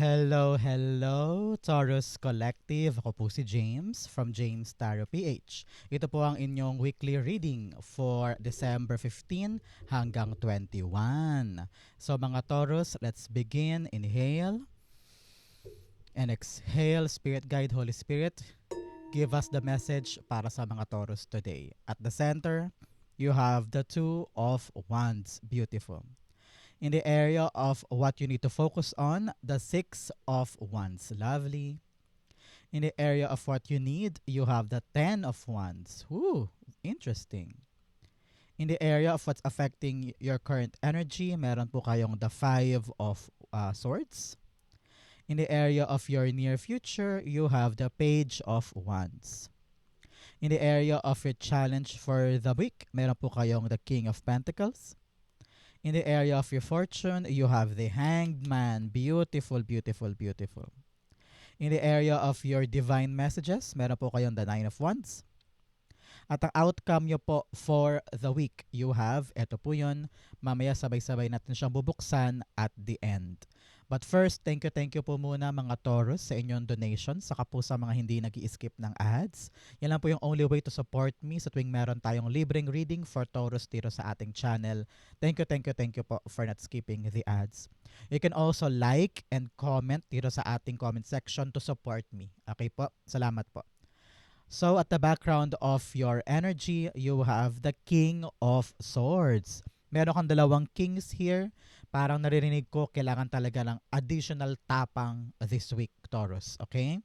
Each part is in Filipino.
Hello, hello, Taurus Collective. Ako po si James from James Tarot PH. Ito po ang inyong weekly reading for December 15 hanggang 21. So mga Taurus, let's begin. Inhale and exhale. Spirit guide, Holy Spirit, give us the message para sa mga Taurus today. At the center, you have the Two of Wands. Beautiful in the area of what you need to focus on, the Six of Wands. Lovely. In the area of what you need, you have the Ten of Wands. Ooh, interesting. In the area of what's affecting your current energy, meron po kayong the Five of uh, Swords. In the area of your near future, you have the Page of Wands. In the area of your challenge for the week, meron po kayong the King of Pentacles. In the area of your fortune, you have the hanged man. Beautiful, beautiful, beautiful. In the area of your divine messages, meron po kayong the nine of wands. At ang outcome nyo po for the week, you have, eto po yun, mamaya sabay-sabay natin siyang bubuksan at the end. But first, thank you, thank you po muna mga Taurus sa inyong donation, saka po sa mga hindi nag skip ng ads. Yan lang po yung only way to support me sa tuwing meron tayong libreng reading for Taurus dito sa ating channel. Thank you, thank you, thank you po for not skipping the ads. You can also like and comment dito sa ating comment section to support me. Okay po? Salamat po. So at the background of your energy, you have the King of Swords. Meron kang dalawang kings here parang naririnig ko kailangan talaga ng additional tapang this week, Taurus. Okay?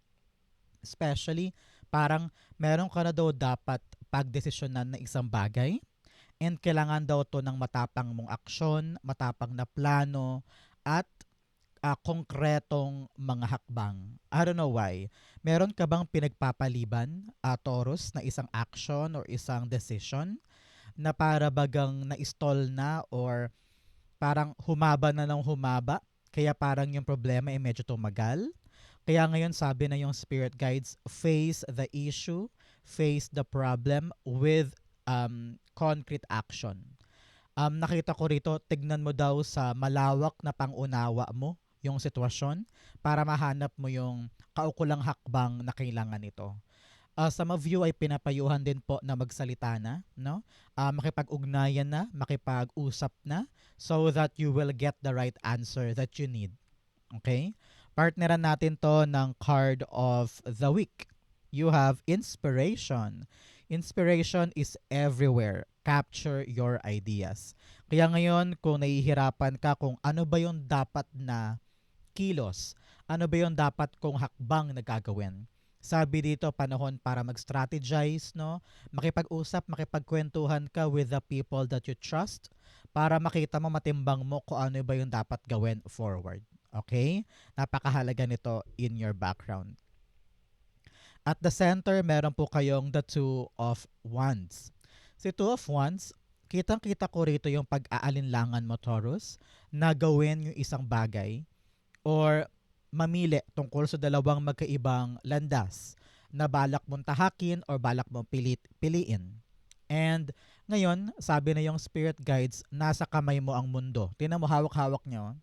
Especially, parang meron ka na daw dapat pagdesisyonan na isang bagay and kailangan daw to ng matapang mong aksyon, matapang na plano, at uh, konkretong mga hakbang. I don't know why. Meron ka bang pinagpapaliban, uh, Taurus, na isang action or isang decision na para bagang na-stall na or parang humaba na ng humaba. Kaya parang yung problema ay medyo tumagal. Kaya ngayon sabi na yung spirit guides, face the issue, face the problem with um, concrete action. Um, nakita ko rito, tignan mo daw sa malawak na pangunawa mo yung sitwasyon para mahanap mo yung kaukulang hakbang na kailangan nito uh, some of you ay pinapayuhan din po na magsalita na, no? Uh, makipag-ugnayan na, makipag-usap na so that you will get the right answer that you need. Okay? Partneran natin to ng card of the week. You have inspiration. Inspiration is everywhere. Capture your ideas. Kaya ngayon, kung nahihirapan ka kung ano ba yung dapat na kilos, ano ba yung dapat kong hakbang na gagawin, sabi dito, panahon para mag-strategize, no? Makipag-usap, makipagkwentuhan ka with the people that you trust para makita mo, matimbang mo kung ano ba yung dapat gawin forward. Okay? Napakahalaga nito in your background. At the center, meron po kayong the Two of Wands. Si Two of Wands, kitang-kita ko rito yung pag-aalinlangan mo, Taurus, na gawin yung isang bagay or mamili tungkol sa dalawang magkaibang landas na balak mong tahakin or balak mong pilit, piliin. And ngayon, sabi na yung spirit guides, nasa kamay mo ang mundo. Tinan mo, hawak-hawak nyo.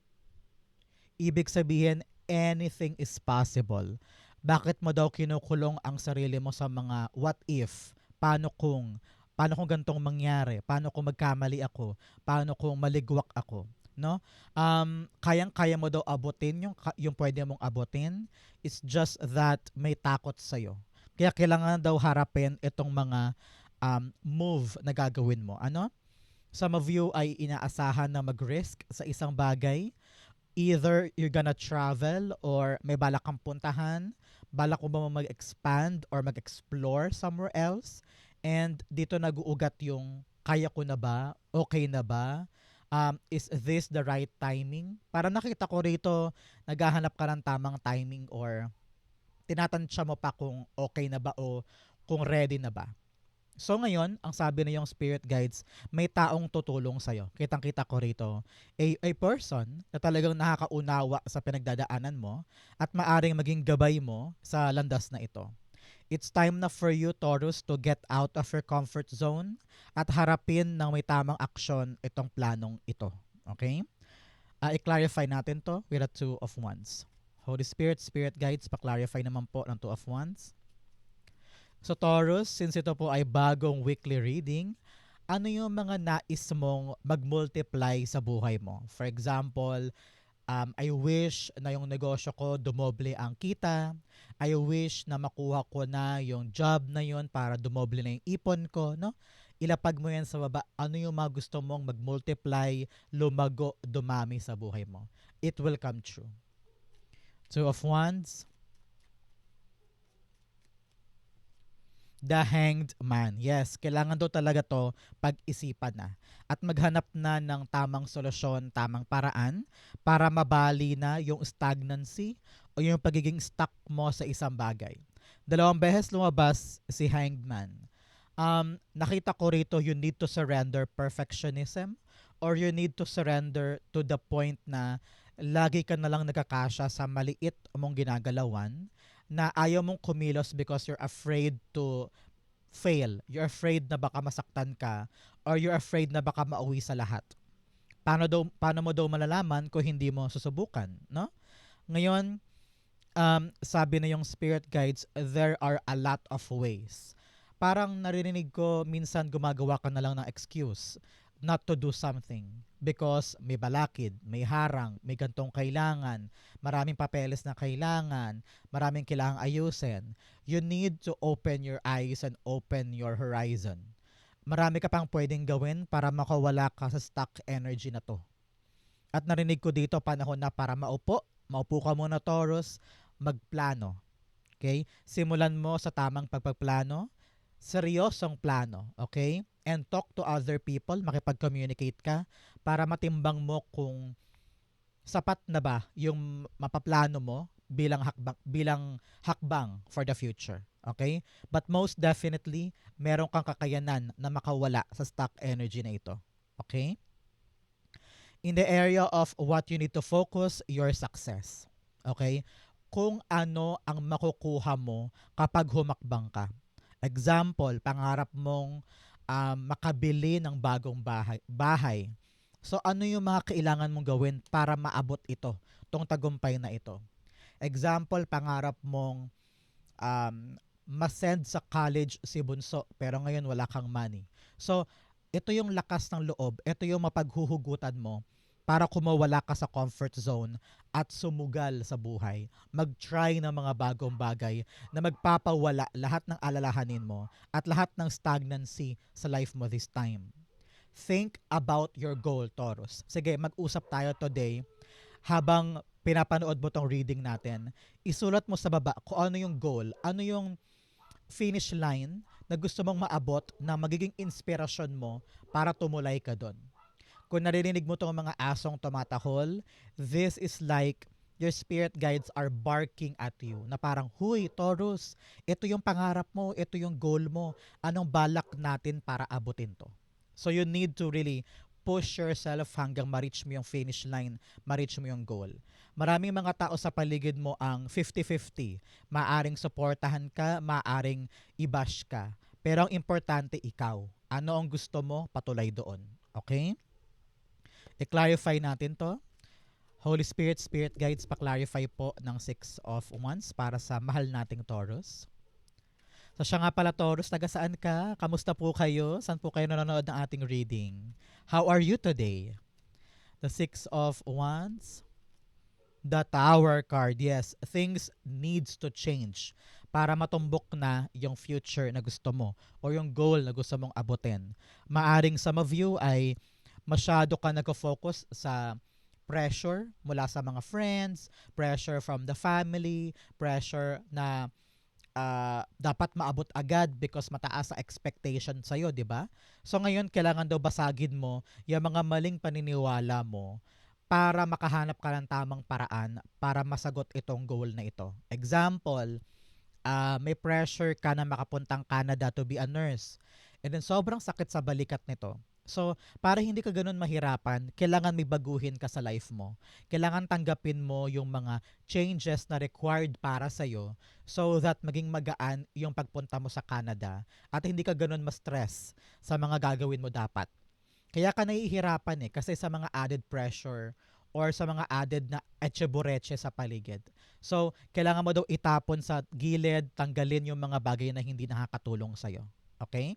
Ibig sabihin, anything is possible. Bakit mo daw kinukulong ang sarili mo sa mga what if? Paano kung? Paano kung gantong mangyari? Paano kung magkamali ako? Paano kung maligwak ako? No? Um, kayang-kaya mo daw abutin yung yung pwede mong abutin. It's just that may takot sa iyo. Kaya kailangan daw harapin itong mga um, move na gagawin mo. Ano? Some of you ay inaasahan na mag-risk sa isang bagay. Either you're gonna travel or may balak kang puntahan, balak mo ba mag-expand or mag-explore somewhere else. And dito nag-uugat yung kaya ko na ba? Okay na ba? Um, is this the right timing? Para nakita ko rito, naghahanap ka ng tamang timing or tinatansya mo pa kung okay na ba o kung ready na ba. So ngayon, ang sabi na yung spirit guides, may taong tutulong sa'yo. Kitang-kita ko rito, a, a person na talagang nakakaunawa sa pinagdadaanan mo at maaring maging gabay mo sa landas na ito. It's time na for you, Taurus, to get out of your comfort zone at harapin ng may tamang aksyon itong planong ito. Okay? Uh, i-clarify natin to with a two of wands. Holy Spirit, Spirit Guides, pa-clarify naman po ng Two of Wands. So Taurus, since ito po ay bagong weekly reading, ano yung mga nais mong mag-multiply sa buhay mo? For example, um, I wish na yung negosyo ko dumoble ang kita. I wish na makuha ko na yung job na yun para dumoble na yung ipon ko, no? Ilapag mo yan sa baba. Ano yung mga gusto mong mag-multiply, lumago, dumami sa buhay mo? It will come true. Two of Wands. The Hanged Man. Yes, kailangan daw talaga to pag-isipan na. At maghanap na ng tamang solusyon, tamang paraan para mabali na yung stagnancy o yung pagiging stuck mo sa isang bagay. Dalawang beses lumabas si Hanged Man. Um, nakita ko rito you need to surrender perfectionism or you need to surrender to the point na lagi ka na lang nagkakasya sa maliit mong ginagalawan na ayaw mong kumilos because you're afraid to fail. You're afraid na baka masaktan ka or you're afraid na baka mauwi sa lahat. Paano, daw, paano mo daw malalaman kung hindi mo susubukan, no? Ngayon, um, sabi na yung spirit guides, there are a lot of ways. Parang naririnig ko, minsan gumagawa ka na lang ng excuse not to do something because may balakid, may harang, may gantong kailangan, maraming papeles na kailangan, maraming kailangang ayusin. You need to open your eyes and open your horizon. Marami ka pang pwedeng gawin para makawala ka sa stuck energy na to. At narinig ko dito panahon na para maupo, maupo ka muna Taurus, magplano. Okay? Simulan mo sa tamang pagpagplano, seryosong plano, okay? And talk to other people, makipag-communicate ka para matimbang mo kung sapat na ba yung mapaplano mo bilang hakbang bilang hakbang for the future. Okay? But most definitely, meron kang kakayanan na makawala sa stock energy na ito. Okay? In the area of what you need to focus, your success. Okay? Kung ano ang makukuha mo kapag humakbang ka. Example, pangarap mong um, makabili ng bagong bahay, bahay. So ano yung mga kailangan mong gawin para maabot ito, tong tagumpay na ito? Example, pangarap mong um, masend sa college si Bunso pero ngayon wala kang money. So ito yung lakas ng loob, ito yung mapaghuhugutan mo para kumawala ka sa comfort zone at sumugal sa buhay. Mag-try ng mga bagong bagay na magpapawala lahat ng alalahanin mo at lahat ng stagnancy sa life mo this time. Think about your goal, Taurus. Sige, mag-usap tayo today habang pinapanood mo tong reading natin. Isulat mo sa baba kung ano yung goal, ano yung finish line na gusto mong maabot na magiging inspirasyon mo para tumulay ka doon. Kung naririnig mo tong mga asong tumatahol, this is like your spirit guides are barking at you na parang, Huy, Taurus, ito yung pangarap mo, ito yung goal mo, anong balak natin para abutin to? So you need to really push yourself hanggang ma-reach mo yung finish line, ma-reach mo yung goal. Maraming mga tao sa paligid mo ang 50-50. Maaring suportahan ka, maaring i-bash ka. Pero ang importante, ikaw. Ano ang gusto mo, patulay doon. Okay? I-clarify natin to. Holy Spirit, Spirit Guides, pa-clarify po ng Six of Wands para sa mahal nating Taurus. So siya nga pala Taurus, taga saan ka? Kamusta po kayo? Saan po kayo nanonood ng ating reading? How are you today? The Six of Wands. The Tower card. Yes, things needs to change para matumbok na yung future na gusto mo o yung goal na gusto mong abutin. Maaring some of you ay masyado ka nag-focus sa pressure mula sa mga friends, pressure from the family, pressure na uh, dapat maabot agad because mataas sa expectation sa'yo, di ba? So ngayon, kailangan daw basagin mo yung mga maling paniniwala mo para makahanap ka ng tamang paraan para masagot itong goal na ito. Example, uh, may pressure ka na makapuntang Canada to be a nurse. And then sobrang sakit sa balikat nito So, para hindi ka ganun mahirapan, kailangan may baguhin ka sa life mo. Kailangan tanggapin mo yung mga changes na required para sa'yo so that maging magaan yung pagpunta mo sa Canada at hindi ka ganun ma-stress sa mga gagawin mo dapat. Kaya ka nahihirapan eh kasi sa mga added pressure or sa mga added na etchebureche sa paligid. So, kailangan mo daw itapon sa gilid, tanggalin yung mga bagay na hindi nakakatulong sa'yo. Okay?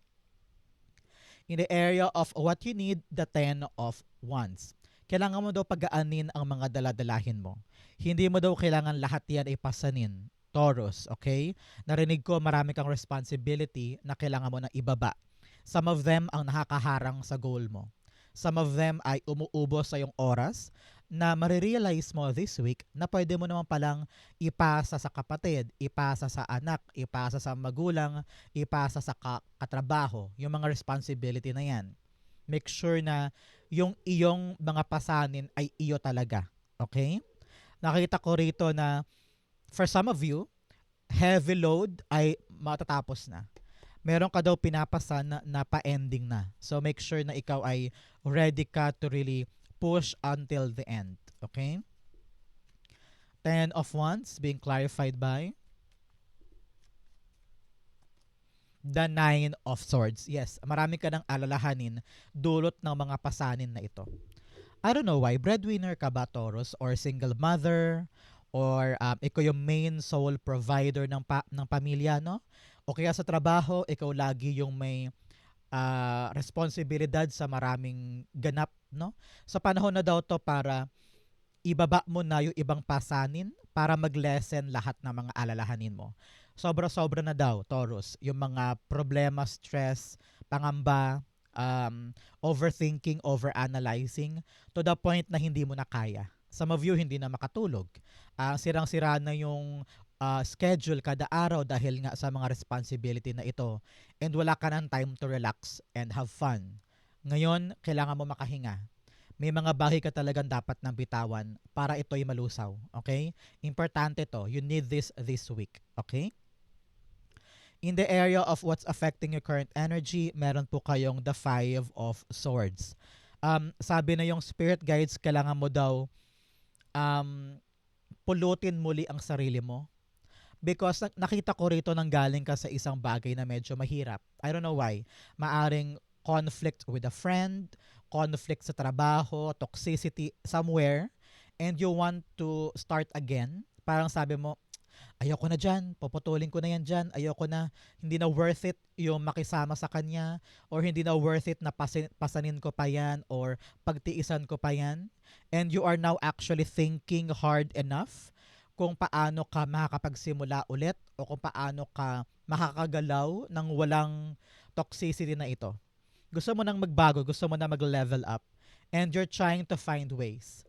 In the area of what you need, the ten of wands. Kailangan mo daw pagaanin ang mga daladalahin mo. Hindi mo daw kailangan lahat yan ay pasanin. Taurus, okay? Narinig ko marami kang responsibility na kailangan mo na ibaba. Some of them ang nakakaharang sa goal mo. Some of them ay umuubos sa iyong oras na marirealize mo this week na pwede mo naman palang ipasa sa kapatid, ipasa sa anak, ipasa sa magulang, ipasa sa ka- katrabaho, yung mga responsibility na yan. Make sure na yung iyong mga pasanin ay iyo talaga. Okay? Nakita ko rito na for some of you, heavy load ay matatapos na. Meron ka daw pinapasan na, na pa-ending na. So make sure na ikaw ay ready ka to really push until the end. Okay? Ten of Wands being clarified by the Nine of Swords. Yes, marami ka ng alalahanin dulot ng mga pasanin na ito. I don't know why, breadwinner ka ba, Taurus? Or single mother? Or um, ikaw yung main sole provider ng, pa- ng pamilya, no? O kaya sa trabaho, ikaw lagi yung may ah, responsibilidad sa maraming ganap, no? Sa panahon na daw to para ibaba mo na yung ibang pasanin para mag-lessen lahat ng mga alalahanin mo. Sobra-sobra na daw, Taurus, yung mga problema, stress, pangamba, um, overthinking, overanalyzing, to the point na hindi mo na kaya. Some of you hindi na makatulog. Ah, sirang-sira na yung ah, schedule kada araw dahil nga sa mga responsibility na ito. And wala ka ng time to relax and have fun. Ngayon, kailangan mo makahinga. May mga bagay ka talagang dapat nang bitawan para ito'y malusaw. Okay? Importante to. You need this this week. Okay? In the area of what's affecting your current energy, meron po kayong the Five of Swords. Um, sabi na yung spirit guides, kailangan mo daw um, pulutin muli ang sarili mo. Because na- nakita ko rito nang galing ka sa isang bagay na medyo mahirap. I don't know why. Maaring conflict with a friend, conflict sa trabaho, toxicity somewhere, and you want to start again. Parang sabi mo, ayoko na dyan, poputulin ko na yan dyan, ayoko na, hindi na worth it yung makisama sa kanya, or hindi na worth it na pasin, pasanin ko pa yan, or pagtiisan ko pa yan. And you are now actually thinking hard enough kung paano ka makakapagsimula ulit o kung paano ka makakagalaw ng walang toxicity na ito. Gusto mo nang magbago, gusto mo na mag-level up, and you're trying to find ways.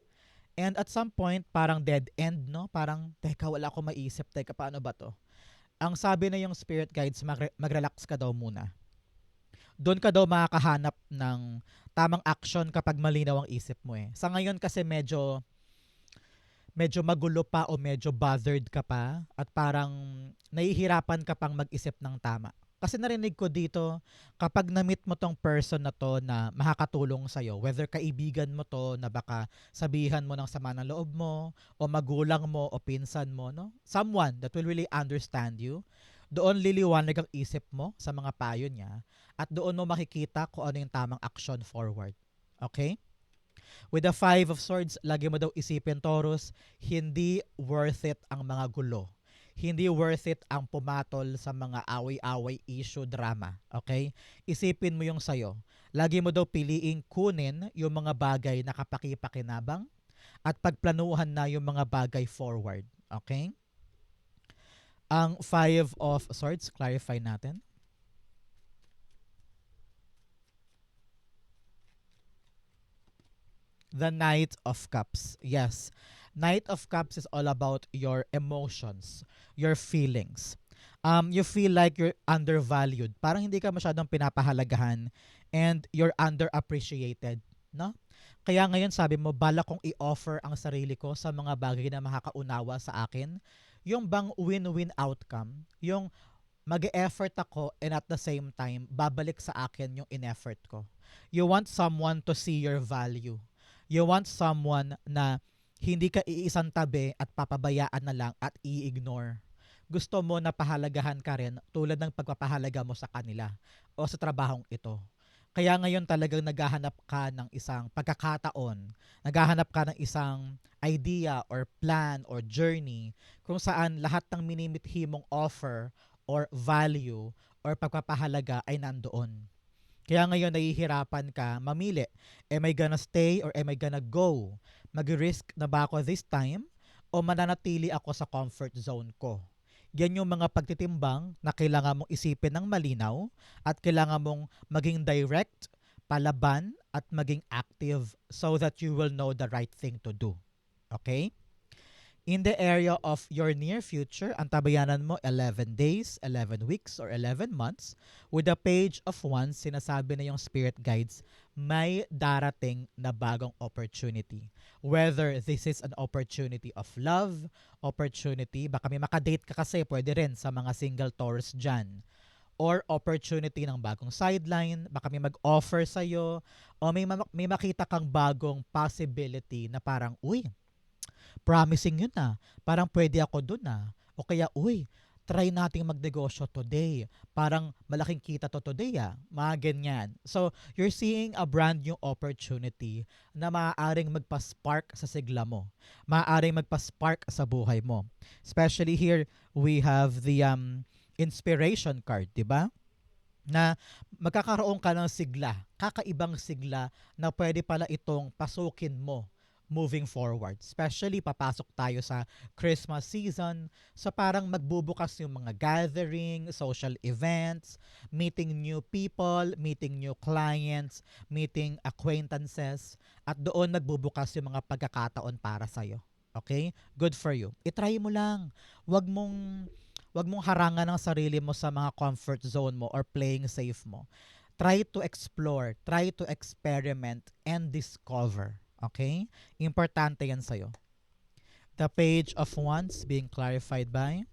And at some point, parang dead end, no? Parang, teka, wala akong maisip. Teka, paano ba to? Ang sabi na yung spirit guides, magre- mag-relax ka daw muna. Doon ka daw makakahanap ng tamang action kapag malinaw ang isip mo eh. Sa ngayon kasi medyo medyo magulo pa o medyo bothered ka pa at parang nahihirapan ka pang mag-isip ng tama. Kasi narinig ko dito, kapag na-meet mo tong person na to na makakatulong sa'yo, whether kaibigan mo to na baka sabihan mo ng sama ng loob mo, o magulang mo, o pinsan mo, no? Someone that will really understand you, doon liliwanag ang isip mo sa mga payo niya, at doon mo makikita kung ano yung tamang action forward. Okay? With the Five of Swords, lagi mo daw isipin, Taurus, hindi worth it ang mga gulo. Hindi worth it ang pumatol sa mga away-away issue drama. Okay? Isipin mo yung sayo. Lagi mo daw piliing kunin yung mga bagay na kapaki-pakinabang at pagplanuhan na yung mga bagay forward. Okay? Ang Five of Swords, clarify natin. The Knight of Cups. Yes. Knight of Cups is all about your emotions, your feelings. Um, you feel like you're undervalued. Parang hindi ka masyadong pinapahalagahan and you're underappreciated, no? Kaya ngayon sabi mo, bala kong i-offer ang sarili ko sa mga bagay na makakaunawa sa akin. Yung bang win-win outcome, yung mag-effort ako and at the same time, babalik sa akin yung in-effort ko. You want someone to see your value. You want someone na hindi ka iisang tabi at papabayaan na lang at i-ignore. Gusto mo na pahalagahan ka rin tulad ng pagpapahalaga mo sa kanila o sa trabahong ito. Kaya ngayon talagang naghahanap ka ng isang pagkakataon, naghahanap ka ng isang idea or plan or journey kung saan lahat ng minimithi mong offer or value or pagpapahalaga ay nandoon. Kaya ngayon nahihirapan ka mamili. Am I gonna stay or am I gonna go? Mag-risk na ba ako this time o mananatili ako sa comfort zone ko? Yan yung mga pagtitimbang na kailangan mong isipin ng malinaw at kailangan mong maging direct, palaban, at maging active so that you will know the right thing to do. Okay? In the area of your near future, ang tabayanan mo 11 days, 11 weeks, or 11 months. With the page of wands, sinasabi na yung spirit guides, may darating na bagong opportunity. Whether this is an opportunity of love, opportunity, baka may makadate ka kasi, pwede rin sa mga single Taurus dyan. Or opportunity ng bagong sideline, baka may mag-offer sa'yo, o may, ma- may makita kang bagong possibility na parang, uy, promising yun na. Parang pwede ako dun na. O kaya, uy, try nating magnegosyo today. Parang malaking kita to today ah. Mga ganyan. So, you're seeing a brand new opportunity na maaaring magpa-spark sa sigla mo. Maaaring magpa-spark sa buhay mo. Especially here, we have the um, inspiration card, di ba? na magkakaroon ka ng sigla, kakaibang sigla na pwede pala itong pasukin mo moving forward. Especially, papasok tayo sa Christmas season. So, parang magbubukas yung mga gathering, social events, meeting new people, meeting new clients, meeting acquaintances, at doon nagbubukas yung mga pagkakataon para sa'yo. Okay? Good for you. I-try mo lang. Huwag mong wag mong harangan ang sarili mo sa mga comfort zone mo or playing safe mo. Try to explore, try to experiment, and discover. Okay? Importante yan sa'yo. The page of wands being clarified by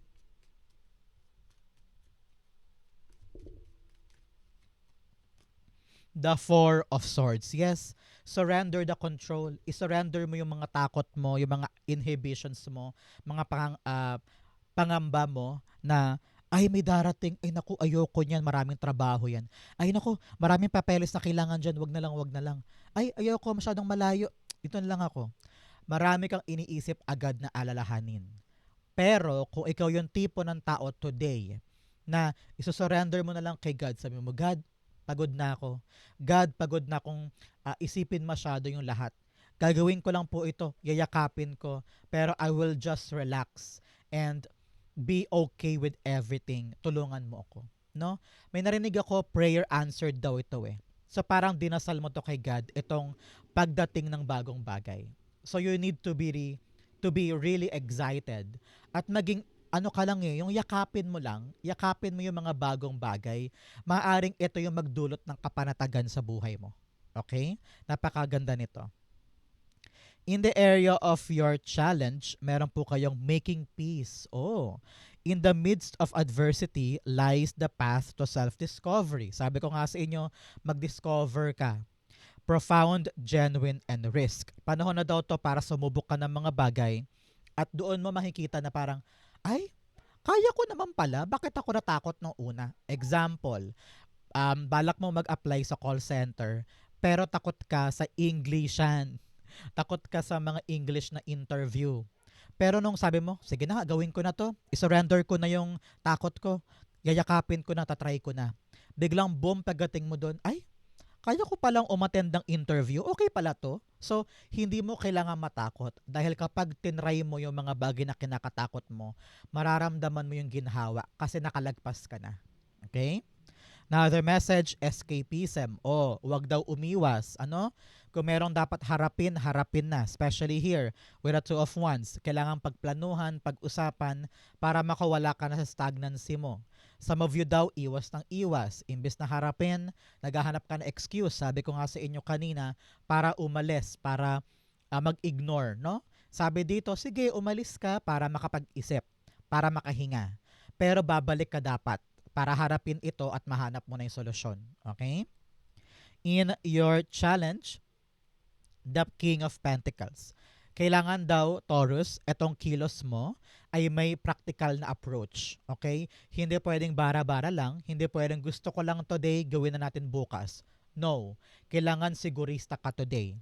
the four of swords. Yes, surrender the control. I-surrender mo yung mga takot mo, yung mga inhibitions mo, mga pang, ah, pangamba mo na ay may darating, ay naku, ayoko niyan, maraming trabaho yan. Ay naku, maraming papeles na kailangan dyan, wag na lang, wag na lang. Ay, ayoko, masyadong malayo. Ito lang ako. Marami kang iniisip agad na alalahanin. Pero kung ikaw yung tipo ng tao today na isusurrender mo na lang kay God, sabi mo, God, pagod na ako. God, pagod na akong ah, isipin masyado yung lahat. Gagawin ko lang po ito, yayakapin ko, pero I will just relax and be okay with everything. Tulungan mo ako. No? May narinig ako, prayer answered daw ito eh. So parang dinasal mo to kay God itong pagdating ng bagong bagay. So you need to be re- to be really excited at maging ano ka lang eh, yung yakapin mo lang, yakapin mo yung mga bagong bagay, maaring ito yung magdulot ng kapanatagan sa buhay mo. Okay? Napakaganda nito. In the area of your challenge, meron po kayong making peace. Oh, in the midst of adversity lies the path to self-discovery. Sabi ko nga sa inyo, mag-discover ka. Profound, genuine, and risk. Panahon na daw to para sumubok ka ng mga bagay at doon mo makikita na parang, ay, kaya ko naman pala. Bakit ako natakot nung una? Example, um, balak mo mag-apply sa call center pero takot ka sa Englishan takot ka sa mga English na interview. Pero nung sabi mo, sige na, gawin ko na to. I-surrender ko na yung takot ko. Yayakapin ko na, tatry ko na. Biglang boom, pagdating mo doon, ay, kaya ko palang umattend ng interview. Okay pala to. So, hindi mo kailangan matakot. Dahil kapag tinry mo yung mga bagay na kinakatakot mo, mararamdaman mo yung ginhawa kasi nakalagpas ka na. Okay? Another message, escapism. O, wag daw umiwas. Ano? Kung merong dapat harapin, harapin na. Especially here, with a two of wands. Kailangan pagplanuhan, pag-usapan, para makawala ka na sa stagnancy mo. Some of you daw, iwas ng iwas. Imbes na harapin, naghahanap ka ng excuse. Sabi ko nga sa inyo kanina, para umalis, para uh, mag-ignore, no? Sabi dito, sige, umalis ka para makapag-isip, para makahinga. Pero babalik ka dapat para harapin ito at mahanap mo na yung solusyon. Okay? In your challenge, the King of Pentacles. Kailangan daw, Taurus, etong kilos mo ay may practical na approach. Okay? Hindi pwedeng bara-bara lang. Hindi pwedeng gusto ko lang today, gawin na natin bukas. No. Kailangan sigurista ka today.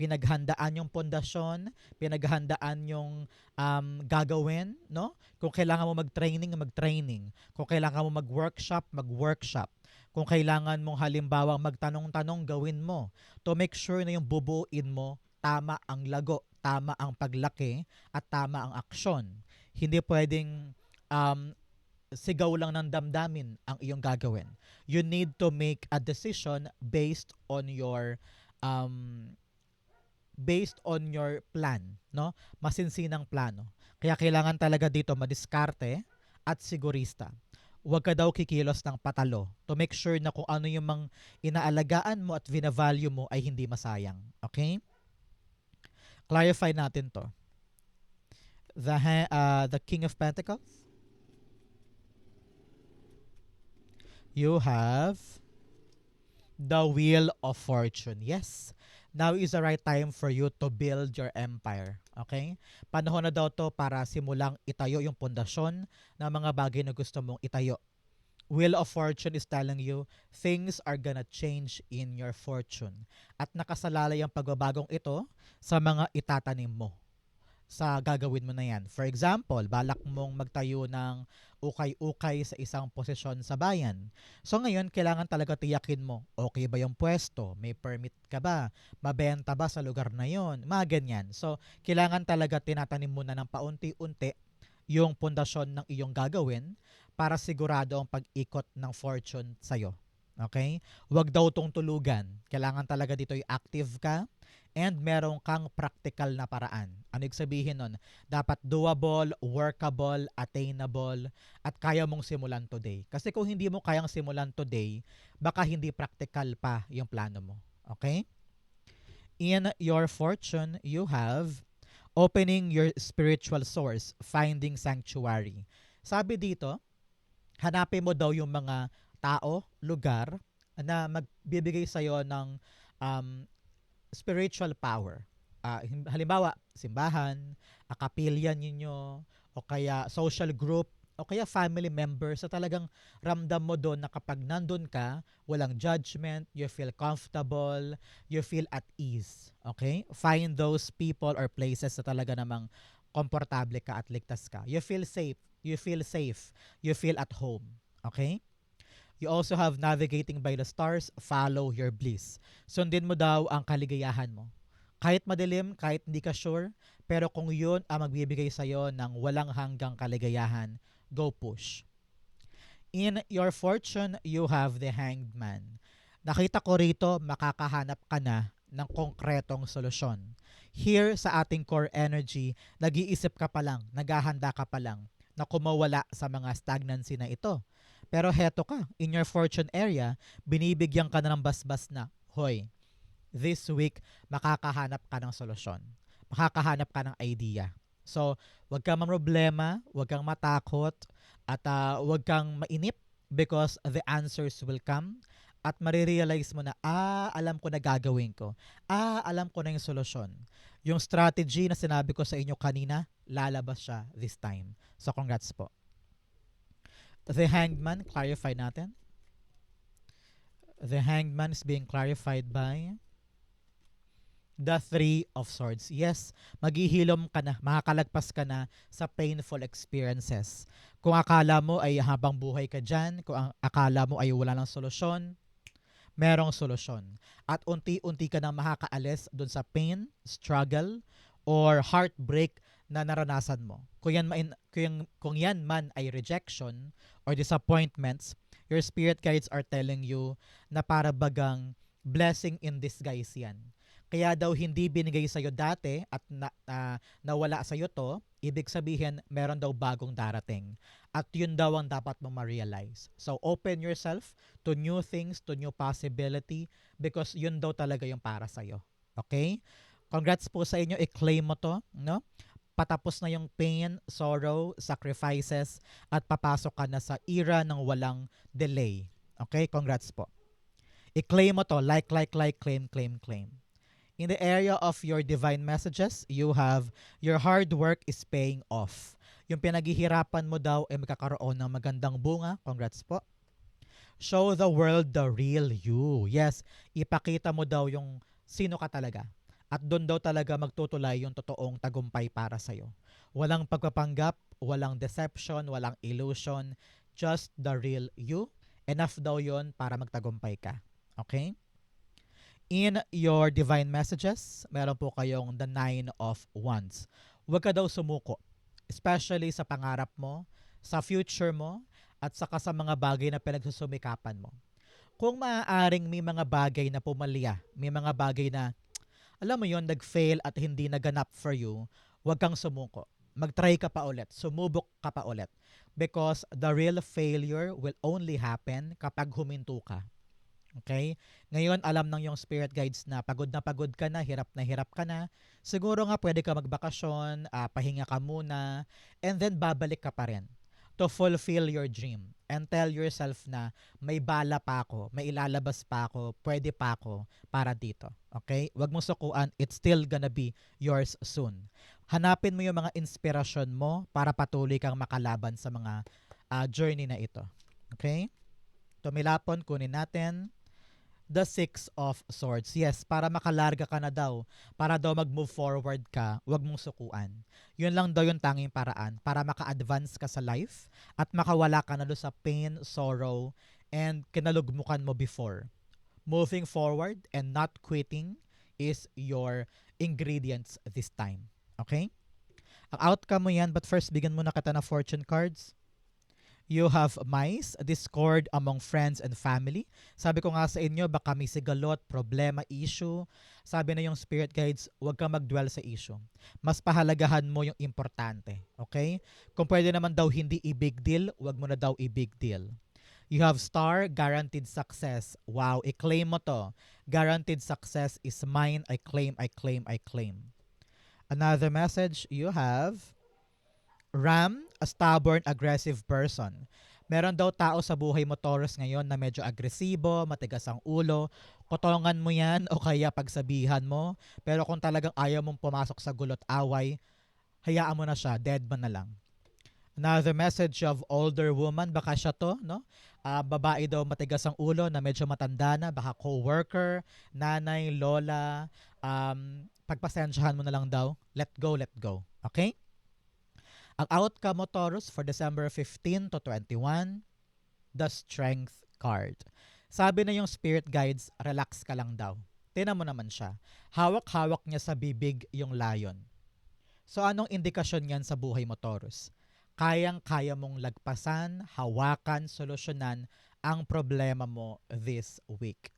Pinaghandaan yung pundasyon, pinaghandaan yung um, gagawin, no? Kung kailangan mo mag-training, mag-training. Kung kailangan mo mag-workshop, mag-workshop. Kung kailangan mong halimbawa magtanong-tanong, gawin mo. To make sure na yung bubuin mo, tama ang lago, tama ang paglaki, at tama ang aksyon. Hindi pwedeng um, sigaw lang ng damdamin ang iyong gagawin. You need to make a decision based on your um, based on your plan, no? Masinsinang plano. Kaya kailangan talaga dito madiskarte at sigurista. Huwag ka daw kikilos ng patalo to make sure na kung ano yung mang inaalagaan mo at vinavalue mo ay hindi masayang. Okay? Clarify natin to. The, uh, the King of Pentacles. You have the Wheel of Fortune. Yes. Now is the right time for you to build your empire. Okay? Panahon na daw to para simulang itayo yung pundasyon ng mga bagay na gusto mong itayo. Wheel of Fortune is telling you things are gonna change in your fortune. At nakasalalay ang pagbabagong ito sa mga itatanim mo sa gagawin mo na yan. For example, balak mong magtayo ng ukay-ukay sa isang posisyon sa bayan. So ngayon, kailangan talaga tiyakin mo, okay ba yung pwesto? May permit ka ba? Mabenta ba sa lugar na yon? Mga ganyan. So, kailangan talaga tinatanim mo na ng paunti-unti yung pundasyon ng iyong gagawin para sigurado ang pag-ikot ng fortune sa'yo. Okay? Huwag daw tong tulugan. Kailangan talaga dito ay active ka and meron kang practical na paraan. Ano yung sabihin nun? Dapat doable, workable, attainable, at kaya mong simulan today. Kasi kung hindi mo kayang simulan today, baka hindi practical pa yung plano mo. Okay? In your fortune, you have opening your spiritual source, finding sanctuary. Sabi dito, hanapin mo daw yung mga tao, lugar na magbibigay sa'yo ng um, spiritual power. Him- halimbawa, simbahan, a kapilya ninyo, o kaya social group, o kaya family members sa talagang ramdam mo doon na kapag nandun ka, walang judgment, you feel comfortable, you feel at ease. Okay? Find those people or places na talaga namang komportable ka at ligtas ka. You feel safe. You feel safe. You feel at home. Okay? You also have navigating by the stars, follow your bliss. Sundin mo daw ang kaligayahan mo. Kahit madilim, kahit hindi ka sure, pero kung yun ang magbibigay sa'yo ng walang hanggang kaligayahan, go push. In your fortune, you have the hanged man. Nakita ko rito, makakahanap ka na ng konkretong solusyon. Here sa ating core energy, nag-iisip ka pa lang, naghahanda ka pa lang na kumawala sa mga stagnancy na ito. Pero heto ka, in your fortune area, binibigyan ka na ng basbas na, hoy, this week, makakahanap ka ng solusyon. Makakahanap ka ng idea. So, wag kang problema, wag kang matakot, at uh, wag kang mainip because the answers will come at marirealize mo na, ah, alam ko na gagawin ko. Ah, alam ko na yung solusyon. Yung strategy na sinabi ko sa inyo kanina, lalabas siya this time. So, congrats po. The hanged man, clarify natin. The hanged man is being clarified by the three of swords. Yes, maghihilom ka na, makakalagpas ka na sa painful experiences. Kung akala mo ay habang buhay ka dyan, kung akala mo ay wala ng solusyon, merong solusyon. At unti-unti ka na makakaalis dun sa pain, struggle, or heartbreak na naranasan mo. Kung yan, man, kung, kung yan man ay rejection or disappointments, your spirit guides are telling you na para bagang blessing in disguise yan. Kaya daw hindi binigay sa'yo dati at na, na- nawala sa'yo to, ibig sabihin meron daw bagong darating. At yun daw ang dapat mong ma-realize. So open yourself to new things, to new possibility because yun daw talaga yung para sa'yo. Okay? Congrats po sa inyo. I-claim mo to. No? Patapos na yung pain, sorrow, sacrifices, at papasok ka na sa era ng walang delay. Okay? Congrats po. I-claim mo to. Like, like, like, claim, claim, claim. In the area of your divine messages, you have your hard work is paying off. Yung pinaghihirapan mo daw ay magkakaroon ng magandang bunga. Congrats po. Show the world the real you. Yes, ipakita mo daw yung sino ka talaga. At doon daw talaga magtutulay yung totoong tagumpay para sa'yo. Walang pagpapanggap, walang deception, walang illusion, just the real you. Enough daw yon para magtagumpay ka. Okay? In your divine messages, meron po kayong the nine of wands. Huwag ka daw sumuko. Especially sa pangarap mo, sa future mo, at saka sa mga bagay na pinagsusumikapan mo. Kung maaaring may mga bagay na pumalya, may mga bagay na, alam mo yon nag-fail at hindi naganap for you, huwag kang sumuko. Mag-try ka pa ulit. Sumubok ka pa ulit. Because the real failure will only happen kapag huminto ka. Okay? Ngayon, alam ng yung spirit guides na pagod na pagod ka na, hirap na hirap ka na. Siguro nga pwede ka magbakasyon, ah, pahinga ka muna, and then babalik ka pa rin to fulfill your dream and tell yourself na may bala pa ako, may ilalabas pa ako, pwede pa ako para dito. Okay? Huwag mo sukuan, it's still gonna be yours soon. Hanapin mo yung mga inspirasyon mo para patuloy kang makalaban sa mga ah, journey na ito. Okay? Tumilapon, kunin natin the Six of Swords. Yes, para makalarga ka na daw. Para daw mag-move forward ka, huwag mong sukuan. Yun lang daw yung tanging paraan para maka-advance ka sa life at makawala ka na doon sa pain, sorrow, and kinalugmukan mo before. Moving forward and not quitting is your ingredients this time. Okay? Ang outcome mo yan, but first, bigyan muna kita ng fortune cards. You have mice, discord among friends and family. Sabi ko nga sa inyo, baka may sigalot, problema, issue. Sabi na yung spirit guides, huwag kang mag-dwell sa issue. Mas pahalagahan mo yung importante. Okay? Kung pwede naman daw hindi i-big deal, huwag mo na daw i-big deal. You have star, guaranteed success. Wow, i-claim mo to. Guaranteed success is mine. I claim, I claim, I claim. Another message you have, Ram, a stubborn, aggressive person. Meron daw tao sa buhay mo, Taurus, ngayon na medyo agresibo, matigas ang ulo. Kotongan mo yan o kaya pagsabihan mo. Pero kung talagang ayaw mong pumasok sa gulot away, hayaan mo na siya, dead man na lang. Another message of older woman, baka siya to, no? Ah, babae daw matigas ang ulo na medyo matanda na, baka co-worker, nanay, lola, um, pagpasensyahan mo na lang daw. Let go, let go. Okay? Ang outcome mo, Taurus, for December 15 to 21, the Strength card. Sabi na yung spirit guides, relax ka lang daw. Tinan mo naman siya. Hawak-hawak niya sa bibig yung lion. So anong indikasyon yan sa buhay mo, Taurus? Kayang-kaya mong lagpasan, hawakan, solusyonan ang problema mo this week.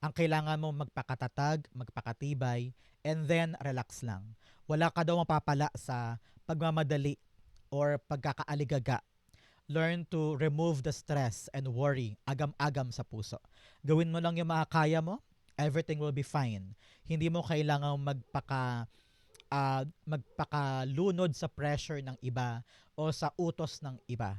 Ang kailangan mo magpakatatag, magpakatibay, and then relax lang. Wala ka daw mapapala sa pagmamadali or pagkakaaligaga. Learn to remove the stress and worry agam-agam sa puso. Gawin mo lang yung makakaya mo, everything will be fine. Hindi mo kailangang magpaka ah, magpakalunod sa pressure ng iba o sa utos ng iba.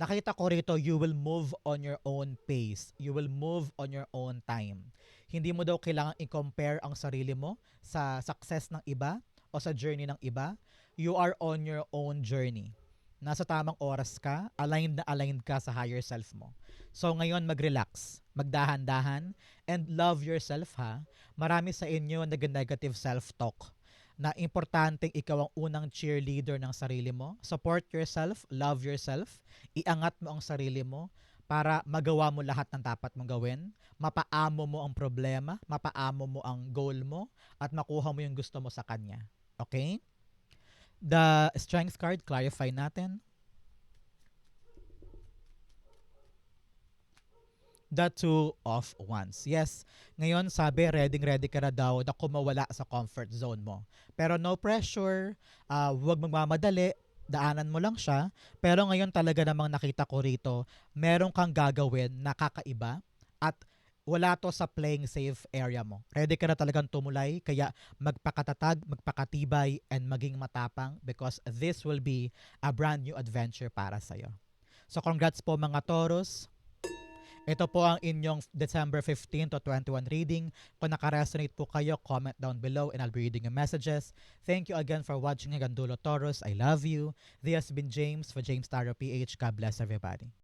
Nakita ko rito, you will move on your own pace. You will move on your own time. Hindi mo daw kailangang i-compare ang sarili mo sa success ng iba o sa journey ng iba. You are on your own journey. Nasa tamang oras ka, aligned na aligned ka sa higher self mo. So ngayon mag-relax, magdahan-dahan, and love yourself ha. Marami sa inyo nag-negative self-talk na importanteng ikaw ang unang cheerleader ng sarili mo. Support yourself, love yourself, iangat mo ang sarili mo para magawa mo lahat ng dapat mong gawin, mapaamo mo ang problema, mapaamo mo ang goal mo, at makuha mo yung gusto mo sa kanya. Okay? The strength card, clarify natin. The two of wands. Yes, ngayon sabi, ready ready ka na daw na kumawala sa comfort zone mo. Pero no pressure, ah, huwag magmamadali, daanan mo lang siya. Pero ngayon talaga namang nakita ko rito, meron kang gagawin na kakaiba at wala to sa playing safe area mo. Ready ka na talagang tumulay, kaya magpakatatag, magpakatibay, and maging matapang because this will be a brand new adventure para sa'yo. So congrats po mga Taurus. Ito po ang inyong December 15 to 21 reading. Kung nakaresonate po kayo, comment down below and I'll be reading your messages. Thank you again for watching Gandulo Taurus. I love you. This has been James for James Tarot PH. God bless everybody.